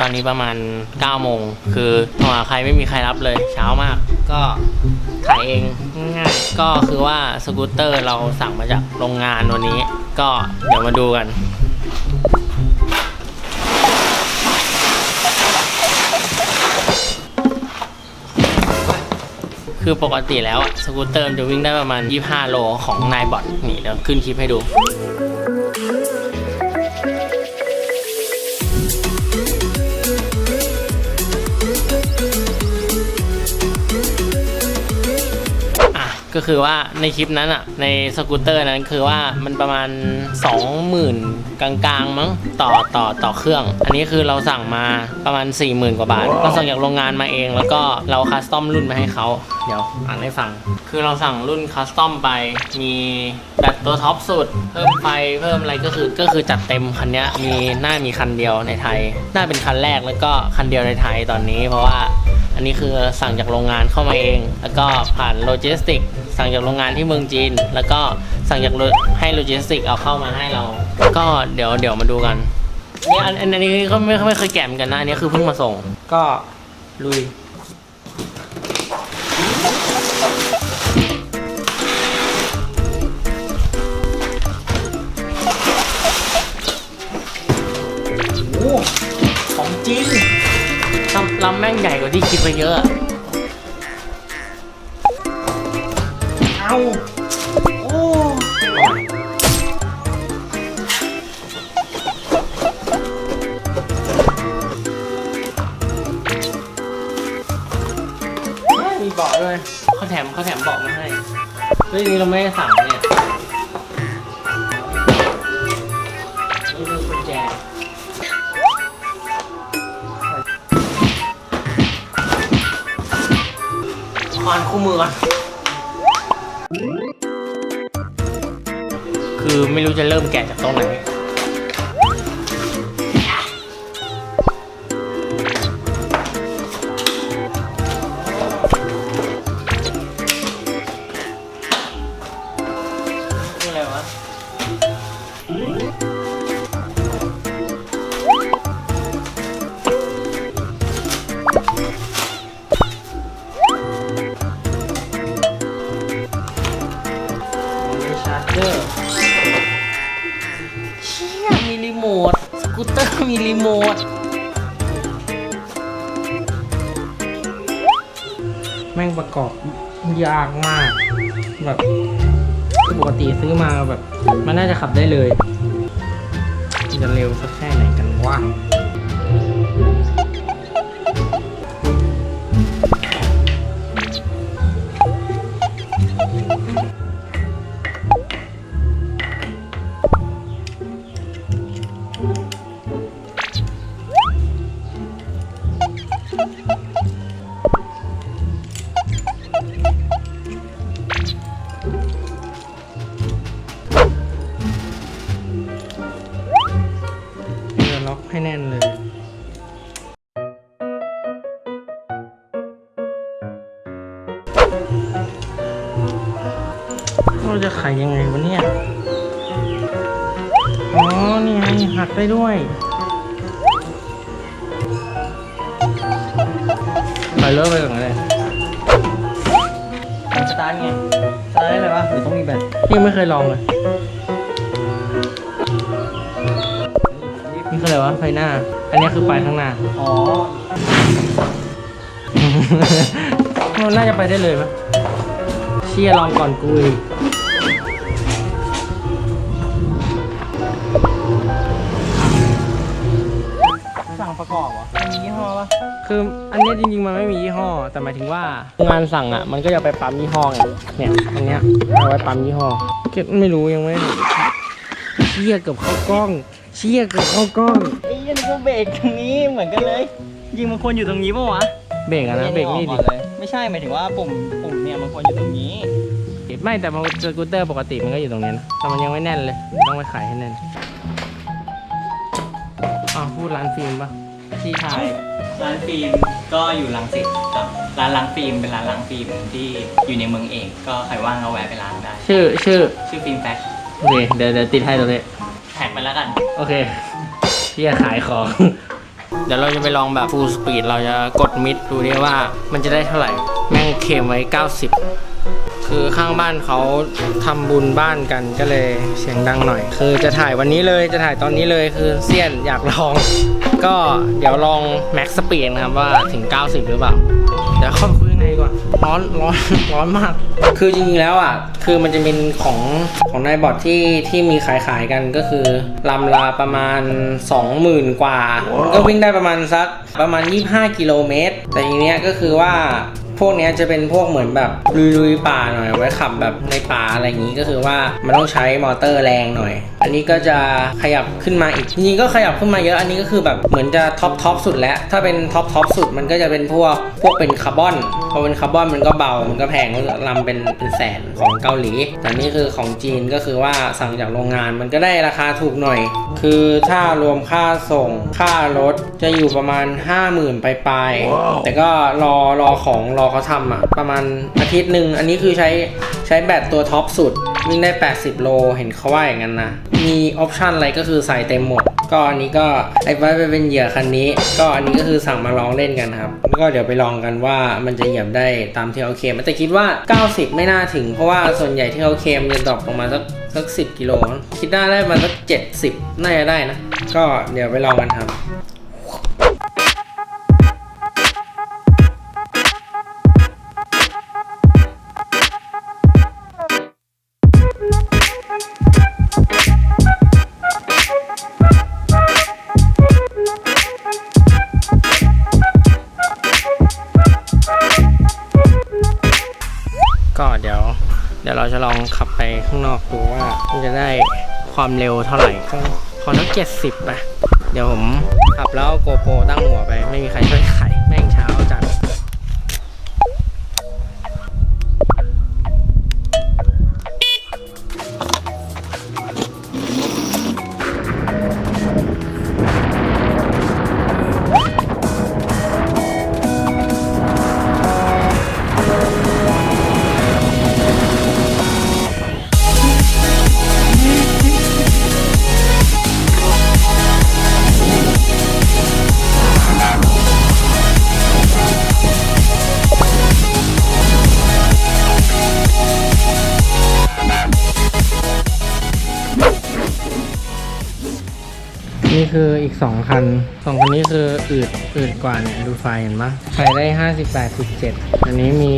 ตอนนี้ประมาณ9โมงคือโทรหาใครไม่มีใครรับเลย เช้ามาก ก็ถ่ายเองง่ายๆก็คือว่าสกูตเตอร์เราสั่งมาจากโรงงานวันนี้ ก็เดี๋ยวมาดูกัน คือปกติแล้วอะสกูตเตอร์มันจะวิ่งได้ประมาณ 25 โลของนายบอทนี่เดี๋ยวขึ้นคลิปให้ดู ก็คือว่าในคลิปนั้นอะในสกูตเตอร์นั้นคือว่ามันประมาณ 20,000 กลางๆมั้งต่อต่อต่อเครื่อง อันนี้คือเราสั่งมาประมาณ 40,000 กว่าบาทเราสั่งจากโรงงานมาเอง แล้วก็เราคัสตอมรุ่นมาให้เขาเดี๋ยวอ่านให้ฟัง คือเราสั่งรุ่นคัสตอมไปมีแบตตัวท็อปสุด เพิ่มไฟเพิ่มอะไรก็คือก็คือจัดเต็มคันนี้มีหน่ามีคันเดียวในไทย น่าเป็นคันแรกแล้วก็คันเดียวในไทยตอนนี้เพราะว่า อันนี้คือสั่งจากโรงงานเข้ามาเอง แล้วก็ผ่านโลจิสติก สั่งจากโรงงานที่เมืองจีน แล้วก็สั่งจากให้โลจิสติกเอาเข้ามาให้เรา ก็เดี๋ยวเดี๋ยวมาดูกันนี่อันอันอันนี้ก็ไม่ไม่เคยแกะเหมือนกันนะ อันนี้คือเพิ่งมาส่ง ก็ลุยโอ้ของจริง ลำลำแม่งใหญ่กว่าที่คิดไปเยอะ เอาโอ้มีเบาะด้วยเขาแถมเขาแถมเบาะมาให้เฮ้ยนี่เราไม่ได้สั่งนะเนี่ยนี่คือกุญแจ คอนคู่มือก่อนคือไม่รู้จะเริ่มแกะจากตรงไหน เจอร์เชี่ยมีรีโมท สกูตเตอร์มีรีโมท แม่งประกอบยากมาก แบบปกติซื้อมาแบบ มันน่าจะขับได้เลย จะเร็วสักแค่ไหนกันวะ เราจะไขยังไงวะเนี่ย อ๋อ นี่ไงหักได้ด้วย ไปเลิกไปก่อนเลยสตาร์ทไงสตาร์ทได้เลยปะหรือต้องมีแบตยังไม่เคยลองเลย นี่คืออะไรวะไฟหน้า อันนี้คือปลายข้างหน้า อ๋อ มันน่าจะไปได้เลยปะเชี่ยลองก่อนกูอีกสั่งประกอบเหรอมียี่ห้อปะคืออันนี้จริงๆ มันไม่มียี่ห้อ แต่หมายถึงว่างานสั่งอะ มันก็จะไปปั๊มยี่ห้อไงเนี่ยอันเนี้ยเอาไว้ปั๊มยี่ห้อเก็บไม่รู้ยังไม่ได้เชี่ยเกือบเข้ากล้อง เชี่ยเกือบเข้ากล้อง ไอ้ยันก็เบรกตรงนี้เหมือนกันเลยยิงมันควรอยู่ตรงนี้ปะวะ เบรกอะนะเบรกนี่ดิออเลย ไม่ใช่หมายถึงว่าปุ่มปุ่มเนี่ยมันควรอยู่ตรงนี้ ไม่แต่พอสกูตเตอร์ปกติมันก็อยู่ตรงนี้นะแต่มันยังไม่แน่นเลย ต้องไปขายให้แน่นอ๋อพูดร้านฟิล์มปะที่ไทยร้านฟิล์มก็อยู่ลังสิตครับร้านล้างฟิล์มเป็นร้านล้างฟิล์มที่อยู่ในเมืองเอกก็ใครว่างก็แวะไปล้างได้ ชื่อชื่อชื่อฟิล์มแฟคโอเคเดี๋ยวเดี๋ยวติดให้ตรงนี้แท็กไปแล้วกัน โอเคพี่จะขายของ เดี๋ยวเราจะไปลองแบบ full speed เราจะกดมิดดูดิว่ามันจะได้เท่าไหร่ แม่งเคลมไว้ 90 คือข้างบ้านเขาทำบุญบ้านกันก็เลยเสียงดังหน่อย คือจะถ่ายวันนี้เลยจะถ่ายตอนนี้เลยคือเซียนอยากลอง ก็เดี๋ยวลอง max speed นะครับว่าถึง 90 หรือเปล่า เดี๋ยวข้าไปคุย ในดีกว่าร้อนร้อนร้อนมาก คือจริงๆแล้วอะ คือมันจะเป็นของของนายบอทที่ที่มีขายขายๆกันก็คือลำละประมาณ 20,000 กว่ามันก็วิ่งได้ประมาณสักประมาณ 25 กิโลเมตร แต่ทีเนี้ยก็คือว่า พวกนี้จะเป็นพวกเหมือนแบบลุยๆป่าหน่อยไว้ขับแบบในป่าอะไรอย่างนี้ก็คือว่ามันต้องใช้มอเตอร์แรงหน่อย อันนี้ก็จะขยับขึ้นมาอีกจริงๆก็ขยับขึ้นมาเยอะอันนี้ก็คือแบบเหมือนจะท็อปท็อปสุดแล้ว ถ้าเป็นท็อปท็อปสุดมันก็จะเป็นพวกพวกเป็นคาร์บอนพอเป็นคาร์บอนมันก็เบามันก็แพงลำเป็นเป็นแสนของเกาหลี แต่นี่คือของจีนก็คือว่าสั่งจากโรงงานมันก็ได้ราคาถูกหน่อย คือถ้ารวมค่าส่งค่ารถจะอยู่ประมาณ 50,000ปลายๆแต่ก็รอรอของรอเขาทำอะประมาณอาทิตย์หนึ่งอันนี้คือใช้ใช้แบตตัวท็อปสุด วิ่งได้ 80 โลเห็นเขาว่าอย่างนั้นนะ มีออปชันอะไรก็คือใส่เต็มหมด ก็อันนี้ก็ไอ้ไว้ไปเป็นเหยื่อคันนี้ ก็อันนี้ก็คือสั่งมาลองเล่นกันครับก็เดี๋ยวไปลองกันว่ามันจะเหยียบได้ตามที่เขาเคลมแต่คิดว่า 90 ไม่น่าถึง เพราะว่าส่วนใหญ่ที่เขาเคลมจะดรอปประมาณสักสักสิกิโลคิดได้ได้มาสัก70น่าจะได้นะ ก็เดี๋ยวไปลองกันครับ ก็เดี๋ยว เดี๋ยวเราจะลองขับไปข้างนอกดูว่ามันจะได้ความเร็วเท่าไหร่ขอขอสักเจ็ดสิบไปเดี๋ยวผมขับแล้วโกโปรตั้งหัวไป ไม่มีใครช่วย คืออีก 2 คันสองคันนี้คืออืดอืดกว่าเนี่ยดูไฟเห็นปะไฟได้ 58 17อันนี้มี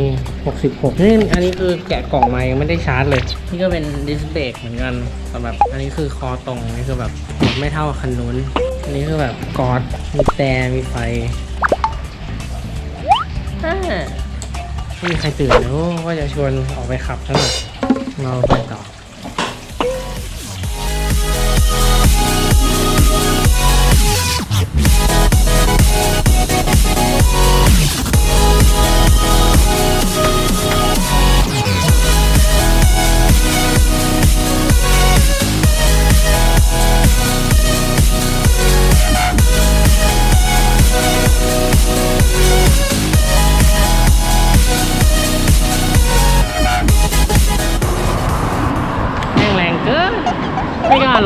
66 นี่อันนี้คือแกะกล่องมายังไม่ได้ชาร์จเลย นี่ก็เป็นดิสเบรกเหมือนกันแต่แบบอันนี้คือคอตรงอันนี่คือแบบไม่เท่าคันนู้น อันนี้คือแบบกอดมีแต่มีไฟอ่าไม่มีใครตื่นเลยว่าจะชวนออกไปขับซะหน่อยเรา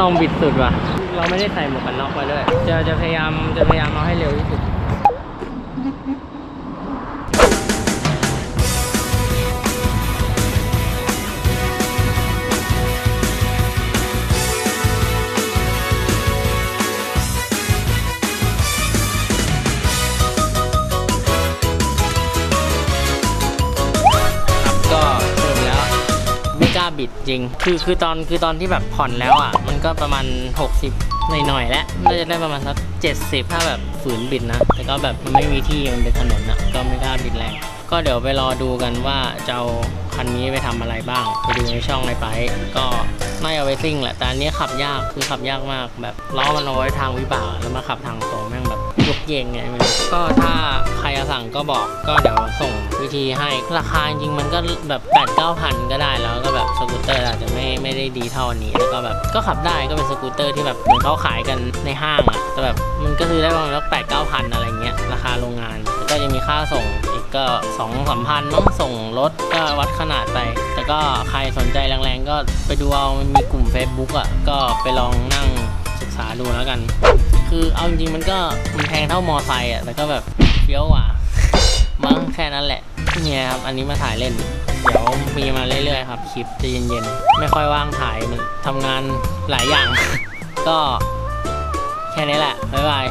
อ้องบิดสุดว่ะ เราไม่ได้ใส่หมวกกันน็อกไว้ด้วยจะจะพยายามจะพยายามเอาให้เร็วที่สุด กล้าบิดจริง คือคือตอนคือตอนที่แบบผ่อนแล้วอะ มันก็ประมาณ 60 หน่อยๆ แล้วน่าจะได้ประมาณสัก 70 ถ้าแบบฝืนบิดนะ แต่ก็แบบมันไม่มีที่มันเป็นถนนอะ ก็ไม่กล้าบิดแรง ก็เดี๋ยวไปรอดูกันว่าจะเอาคันนี้ไปทำอะไรบ้าง ไปดูในช่องในไปก็น่าจะไปซิ่งแหละ แต่อันนี้ขับยาก คือขับยากมาก แบบล้อมันเอาไว้ทางวิบากแล้วมาขับทางตรงแม่ง เยงไงไม่รู้ก็ถ้าใครจะสั่งก็บอกก็เดี๋ยวส่งวิธีให้ราคาจริงมันก็แบบ8 9 0 0พันก็ได้แล้วก็แบบสกูตเตอร์อาจจะไม่ไม่ได้ดีเท่าอันนี้แล้วก็แบบก็ขับได้ก็เป็นสกูตเตอร์ที่แบบเหมือนเขาขายกันในห้างอะแต่แบบมันก็คือได้ประมาณแปดเก้าพันอะไรเงี้ยราคาโรงงานแล้วก็ยังมีค่าส่งอีกก็สองสามพันมั้งส่งรถก็วัดขนาดไป แต่ก็ใครสนใจแรงๆก็ไปดูเอามันมีกลุ่ม Facebook อะก็ไปลองนั่ง ษาดูแล้วกัน คือเอาจริงๆมันก็มันแพงเท่ามอไซค์อะแต่ก็แบบเฟี้ยวกว่ามั้งแค่นั้นแหละเนี่ยครับอันนี้มาถ่ายเล่น เดี๋ยวมีมาเรื่อยๆครับคลิปจะเย็นๆ ไม่ค่อยว่างถ่ายมันทำงานหลายอย่าง ก็แค่นี้แหละบ๊ายบาย